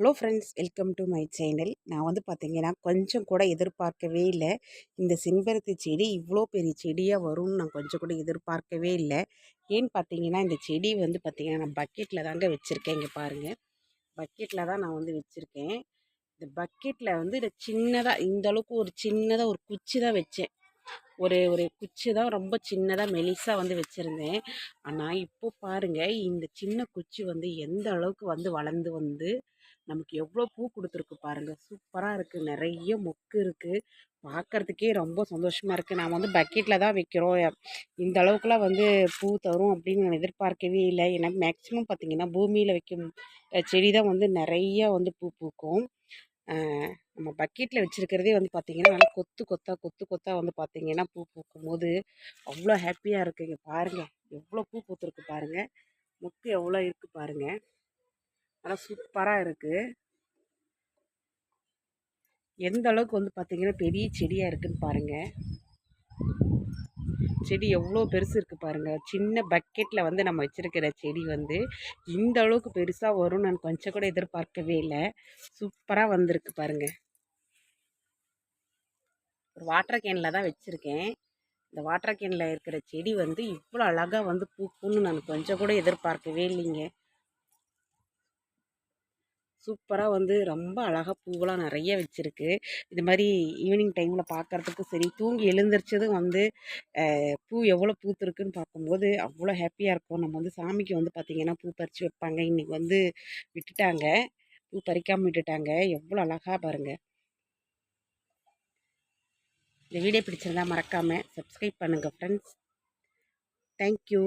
Hello friends welcome to my channel நான் வந்து பார்த்தீங்கன்னா கொஞ்சம் கூட எதிர்பார்க்கவே இல்லை. இந்த செம்பருத்தி செடி இவ்வளோ பெரிய செடியாக வரும்னு நான் கொஞ்சம் கூட எதிர்பார்க்கவே இல்லை. ஏன்னு பார்த்தீங்கன்னா இந்த செடி வந்து பார்த்திங்கன்னா நான் பக்கெட்டில் தாங்க வச்சுருக்கேன். இங்கே பாருங்கள் பக்கெட்டில் தான் நான் வந்து வச்சுருக்கேன். இந்த பக்கெட்டில் வந்து இதை சின்னதாக இந்த அளவுக்கு ஒரு சின்னதாக ஒரு குச்சி தான் வச்சேன். ஒரு ஒரு குச்சி தான் ரொம்ப சின்னதாக மெலிசாக வந்து வச்சுருந்தேன். ஆனால் இப்போ பாருங்கள் இந்த சின்ன குச்சி வந்து எந்த அளவுக்கு வந்து வளர்ந்து வந்து நமக்கு எவ்வளோ பூ கொடுத்துருக்கு பாருங்கள் சூப்பராக இருக்குது நிறைய மொக்கு இருக்குது பார்க்குறதுக்கே ரொம்ப சந்தோஷமாக இருக்குது நான் வந்து பக்கெட்டில் தான் வைக்கிறோம். இந்த அளவுக்குலாம் வந்து பூ தரும் அப்படின்னு நான் எதிர்பார்க்கவே இல்லை. ஏன்னா மேக்ஸிமம் பார்த்திங்கன்னா பூமியில் வைக்கும் செடி தான் வந்து நிறைய வந்து பூ பூக்கும். நம்ம பக்கெட்டில் வச்சுருக்கிறதே வந்து பார்த்திங்கன்னா நல்லா கொத்து கொத்தாக கொத்து கொத்தாக வந்து பார்த்திங்கன்னா பூ பூக்கும் போது அவ்வளோ ஹாப்பியாக இருக்குங்க. பாருங்கள் எவ்வளோ பூ பூத்துருக்கு பாருங்கள் மொக்கு எவ்வளோ இருக்குது பாருங்கள் நல்லா சூப்பராக இருக்குது எந்த அளவுக்கு வந்து பார்த்திங்கன்னா பெரிய செடியாக இருக்குதுன்னு பாருங்கள் செடி எவ்வளோ பெருசு இருக்குது பாருங்கள் சின்ன பக்கெட்டில் வந்து நம்ம வச்சுருக்கிற செடி வந்து இந்த அளவுக்கு பெருசாக வரும்னு நான் கொஞ்சம் கூட எதிர்பார்க்கவே இல்லை. சூப்பராக வந்திருக்கு பாருங்கள் ஒரு வாட்டர் கேனில் தான் வச்சுருக்கேன். இந்த வாட்டர் கேனில் இருக்கிற செடி வந்து இவ்வளோ அழகாக வந்து பூக்கும்னு நான் கொஞ்சம் கூட எதிர்பார்க்கவே இல்லைங்க. சூப்பராக வந்து ரொம்ப அழகாக பூவெலாம் நிறைய வச்சுருக்கு. இது மாதிரி ஈவினிங் டைமில் பார்க்குறதுக்கும் சரி தூங்கி எழுந்திரிச்சதும் வந்து பூ எவ்வளோ பூத்துருக்குன்னு பார்க்கும்போது அவ்வளோ ஹாப்பியாக இருக்கும். நம்ம வந்து சாமிக்கு வந்து பார்த்திங்கன்னா பூ பறித்து வைப்பாங்க. இன்றைக்கி வந்து விட்டுட்டாங்க. பூ பறிக்காமல் விட்டுட்டாங்க. எவ்வளோ அழகாக பாருங்கள் இந்த வீடியோ பிடிச்சிருந்தா மறக்காமல் சப்ஸ்கிரைப் பண்ணுங்கள் ஃப்ரெண்ட்ஸ் தேங்க்யூ